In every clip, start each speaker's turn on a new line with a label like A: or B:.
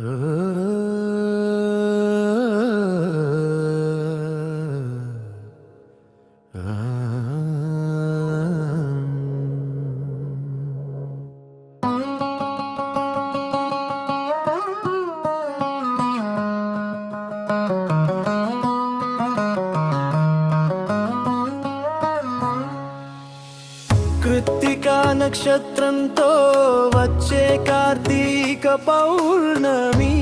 A: Uh. Krittika నక్షత్రంతో వచ్చే కార్తీక పౌర్ణమి.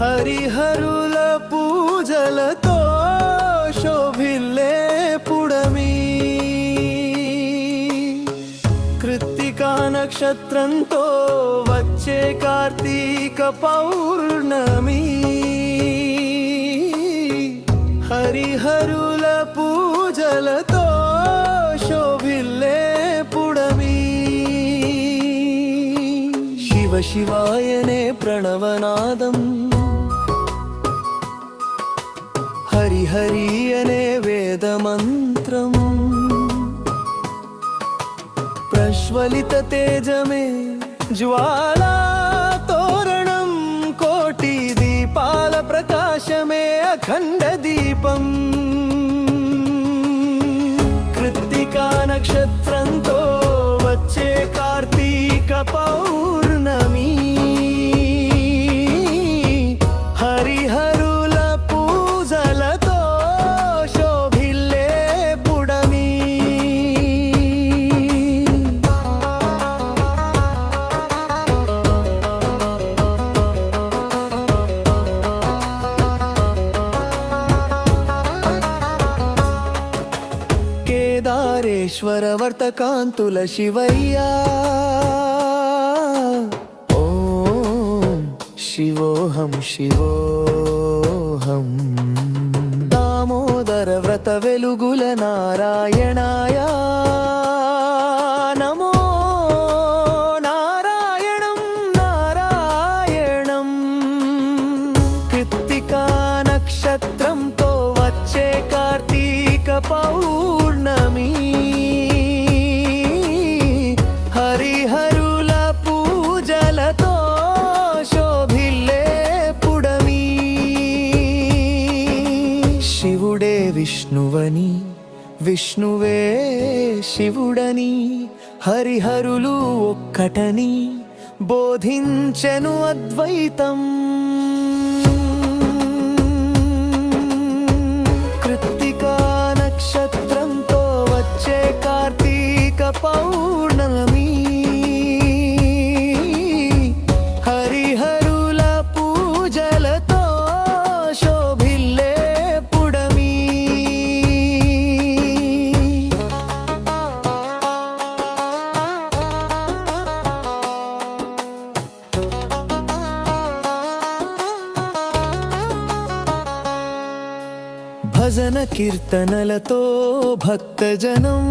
A: హరిహరుల పూజలతో శోభిల్లే పుడమి. కృత్తికా నక్షత్రంతో వచ్చే కార్తీక పౌర్ణమి. హరిహరుల పూజలతో శివాయనే ప్రణవనాదం. హరిహరి అనే వేదమంత్రం. ప్రజ్వలిత తేజమే జ్వాలా తోరణం. కోటి దీపాల ప్రకాశమే అఖండ దీపం. ఓంకారేశ్వర వర్తకాంతుల శివయ్యా. ఓం శివోహం శివోహం. దామోదర వ్రత వెలుగుల నారాయణాయ. నమో నారాయణం నారాయణం. కృత్తికా నక్షత్రంతో వచ్చే కార్తీక విష్ణువని విష్ణువే శివుడని హరిహరులు ఒక్కటని బోధించెను అద్వైతం. భజన కీర్తనలతో భక్తజనం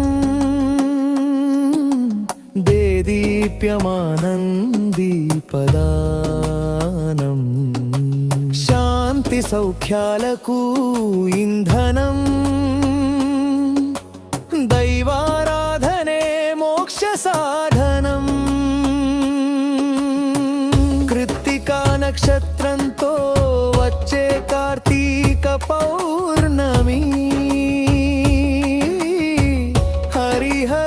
A: దేదీప్యమానందీపదానం శాంతి సౌఖ్యాలకు ఇంధనం. దైవారాధనే మోక్ష సాధనం. కృత్తికా నక్షత్రంతో వచ్చే కార్తీక పౌ her